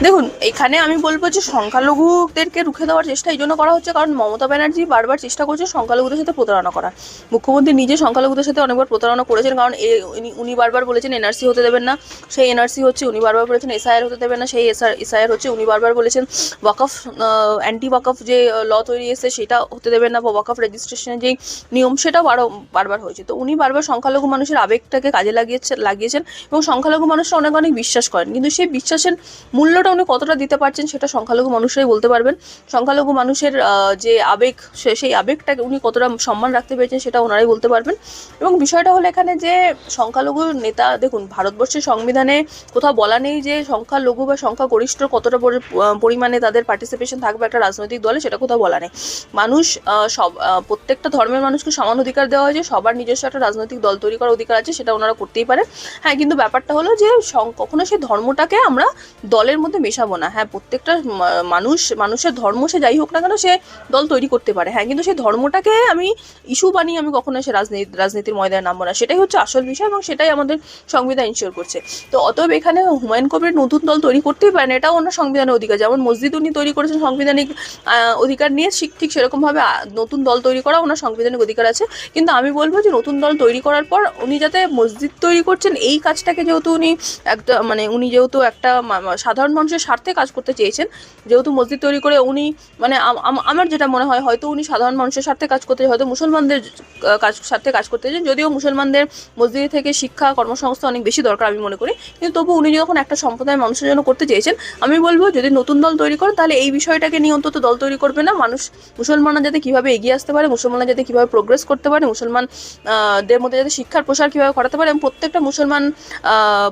দেখুন, এখানে আমি বলব যে সংখ্যালঘুদেরকে রুখে দেওয়ার চেষ্টা এই জন্য করা হচ্ছে, কারণ মমতা ব্যানার্জি বারবার চেষ্টা করছে সংখ্যালঘুদের সাথে প্রতারণা করার মুখ্যমন্ত্রী নিজে সংখ্যালঘুদের সাথে অনেকবার প্রতারণা করেছেন, কারণ উনি- বারবার বলেছেন এনআরসি হতে দেবেন না, সেই এনআরসি হচ্ছে, উনি বারবার বলেছেন এসআইআর হতে দেবেন না, সেই এসআর, এসআইআর হচ্ছে, উনি বারবার বলেছেন ওয়াকফ অ্যান্টি ওয়াকফ যে ল তৈরি এসেছে সেটা হতে দেবেন না, বা ওয়াকফ রেজিস্ট্রেশনের যেই নিয়ম সেটাও বারো, বারবার হয়েছে। তো উনি বারবার সংখ্যালঘু মানুষের আবেগটাকে কাজে লাগিয়েছে, লাগিয়েছেন এবং সংখ্যালঘু মানুষরা অনেক অনেক বিশ্বাস করেন, কিন্তু সেই বিশ্বাসের মূল্যটা উনি কতটা দিতে পারছেন সেটা সংখ্যালঘু মানুষরাই বলতে পারবেন। সংখ্যালঘু মানুষের যে আবেগ সেই আবেগটাকে উনি কতটা সম্মান রাখতে পেরেছেন সেটা ওনারাই বলতে পারবেন। এবং বিষয়টা হলো এখানে যে সংখ্যালঘু নেতা, দেখুন, ভারতবর্ষের সংবিধানে কোথাও বলা নেই যে সংখ্যালঘু বা সংখ্যাগরিষ্ঠ কতটা পরি- পরিমাণে তাদের পার্টিসিপেশন থাকবে একটা রাজনৈতিক দলে, সেটা কোথাও বলা নেই। মানুষ সব প্রত্যেকটা ধর্মের মানুষকে সমান অধিকার দেওয়া হয়েছে, সবার নিজস্ব একটা রাজনৈতিক দল তৈরি করার অধিকার আছে, সেটা ওনারা করতেই পারেন। হ্যাঁ কিন্তু ব্যাপারটা হলো যে কখনো সেই ধর্মটাকে আমরা দলের মধ্যে মেশাবো না। হ্যাঁ প্রত্যেকটা মানুষ, মানুষের ধর্ম সে যাই হোক না কেন সে দল তৈরি করতে পারে। হ্যাঁ কিন্তু সেই ধর্মটাকে আমি ইস্যু বানিয়ে আমি কখনো সে রাজনীতি রাজনীতির ময়দানে নামবো না। সেটাই হচ্ছে আসল বিষয় এবং সেটাই আমাদের সংবিধান ইনশিওর করছে। তো অতএব এখানে হুমায়ুন কবির নতুন দল তৈরি করতেই পারেন এটাও ওনার সংবিধানের অধিকার। যেমন মসজিদ উনি তৈরি করেছেন, সাংবিধানিক অধিকার নিয়ে ঠিক ঠিক সেরকমভাবে নতুন দল তৈরি করা ওনার সাংবিধানিক অধিকার আছে। কিন্তু আমি বলব যে নতুন দল তৈরি করার পর উনি যাতে মসজিদ তৈরি করছেন, এই কাজটাকে যেহেতু উনি একটা মানে উনি যেহেতু একটা সাধারণ মানুষের স্বার্থে কাজ করতে চেয়েছেন। যেহেতু মসজিদ তৈরি করে উনি মানে আম- আম- আমার যেটা মনে হয় হয়তো উনি সাধারণ মানুষের স্বার্থে কাজ করতে হয়তো মুসলমানদের কাজ স্বার্থে কাজ করতে চেয়েছেন। যদিও মুসলমানদের মসজিদ থেকে শিক্ষা কর্মসংস্থান অনেক বেশি দরকার আমি মনে করি। কিন্তু তবু উনি যখন একটা সম্প্রদায়ের মানুষের জন্য করতে চেয়েছেন আমি বলব যদি নতুন দল তৈরি করেন তাহলে এই বিষয়টাকে নিয়ে অন্তত দল তৈরি করবে না। মানুষ মুসলমানরা যাতে কীভাবে এগিয়ে আসতে পারে মুসলমানরা যাতে কীভাবে প্রোগ্রেস করতে পারে মুসলমান আহ, দের মধ্যে যাতে শিক্ষার প্রসার কীভাবে করাতে পারে এবং প্রত্যেকটা মুসলমান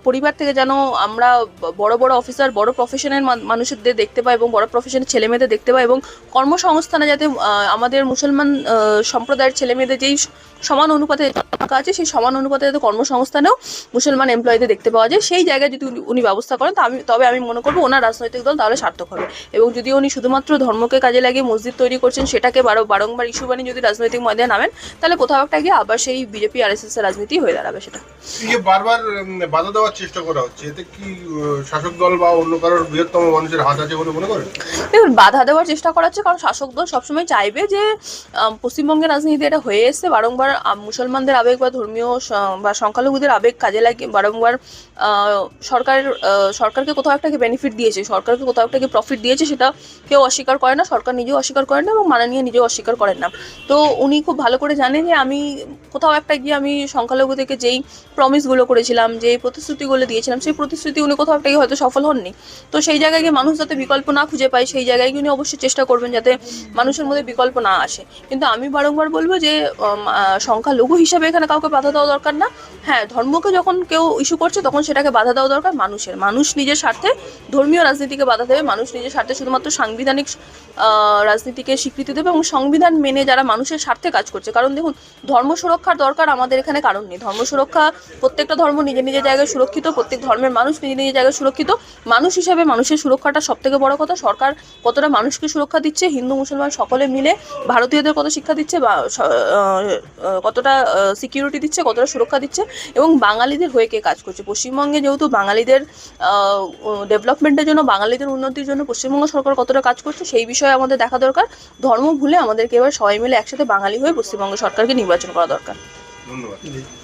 পরিবার থেকে যেন আমরা বড় বড় অফিসার বড় প্রফেশনের মানুষদের দেখতে পাই এবং বড় প্রফেশনের ছেলে মেয়েদের দেখতে পাই এবং কর্মসংস্থানে যাতে আমাদের মুসলমান সম্প্রদায়ের ছেলে মেয়েদের যেই সমান অনুপাতে টাকা আছে, সেই সমান অনুপাতে যাতে কর্মসংস্থানেও মুসলমান এমপ্লয়ীদের দেখতে পাওয়া যায়। সেই জায়গায় যদি উনি- উনি ব্যবস্থা করেন, তা আমি তবে আমি মনে করব ওনার রাজনৈতিক দল তাহলে সার্থক হবে। এবং যদি উনি শুধুমাত্র ধর্মকে কাজে লাগিয়ে মসজিদ তৈরি করছেন, সেটাকে বারো বারংবার ইস্যু বানিয়ে যদি রাজনৈতিক ময়দানে নামেন, তাহলে কোথাও একটা গিয়ে আবার সেই বিজেপি আর এস এস এর রাজনীতি হয়ে দাঁড়াবে সেটা। বারবার বাধা দেওয়ার চেষ্টা করা হচ্ছে। এতে কি শাসক দল বা অন্য বাধা দেওয়ার চেষ্টা করা হচ্ছে কারণ শাসক দল সবসময় চাইবে যে পশ্চিমবঙ্গের রাজনীতিতে এটা হয়ে এসছে। বারংবার মুসলমানদের আবেগ বা ধর্মীয় বা সংখ্যালঘুদের আবেগ কাজে লাগিয়ে বারংবার আহ, সরকার সরকারকে কোথাও একটা বেনিফিট দিয়েছে সরকারকে কোথাও একটা প্রফিট দিয়েছে সেটা কেউ অস্বীকার করে না সরকার নিজেও অস্বীকার করে না এবং মাননীয় নিজেও অস্বীকার করেন না। তো উনি খুব ভালো করে জানেন যে আমি কোথাও একটা গিয়ে আমি সংখ্যালঘুদেরকে যেই প্রমিসগুলো করেছিলাম যেই প্রতিশ্রুতিগুলো দিয়েছিলাম সেই প্রতিশ্রুতি উনি কোথাও একটা গিয়ে হয়তো সফল হননি। তো সেই জায়গায় গিয়ে মানুষ যাতে বিকল্প না খুঁজে পায়, সেই জায়গায় গিয়ে উনি অবশ্যই চেষ্টা করবেন যাতে মানুষের মধ্যে বিকল্প না আসে। কিন্তু আমি বারংবার বলব যে সংখ্যালঘু হিসাবে এখানে কাউকে বাধা দেওয়া দরকার না। হ্যাঁ ধর্মকে যখন কেউ ইস্যু করছে, তখন সেটাকে বাধা দেওয়া দরকার মানুষের। মানুষ নিজের স্বার্থে ধর্মীয় রাজনীতিকে বাধা দেবে। মানুষ নিজের স্বার্থে শুধুমাত্র সাংবিধানিক রাজনীতিকে স্বীকৃতি দেবে এবং সংবিধান মেনে যারা মানুষের স্বার্থে কাজ করছে। কারণ দেখুন, ধর্ম সুরক্ষার দরকার আমাদের এখানে কারণ নেই। ধর্ম সুরক্ষা, প্রত্যেকটা ধর্ম নিজের নিজের জায়গায় সুরক্ষিত, প্রত্যেক ধর্মের মানুষ নিজের নিজের জায়গায় সুরক্ষিত। মানুষ হিসেবে মানুষের সুরক্ষাটা সব থেকে বড় কথা। সরকার কতটা মানুষকে সুরক্ষা দিচ্ছে, হিন্দু, মুসলমান সকলে মিলে ভারতীয়দের কত শিক্ষা দিচ্ছে বা কতটা সিকিউরিটি দিচ্ছে, কতটা সুরক্ষা দিচ্ছে এবং বাঙালিদের হয়ে কে কাজ করছে? পশ্চিমবঙ্গে যেহেতু বাঙালিদের ডেভেলপমেন্টের জন্য, বাঙালিদের উন্নতির জন্য পশ্চিমবঙ্গ সরকার কতটা কাজ করছে সেই বিষয়ে আমাদের দেখা দরকার। ধর্ম ভুলে আমাদেরকে এবার সবাই মিলে একসাথে বাঙালি হয়ে পশ্চিমবঙ্গ সরকারকে নির্বাচন করা দরকার। ধন্যবাদ।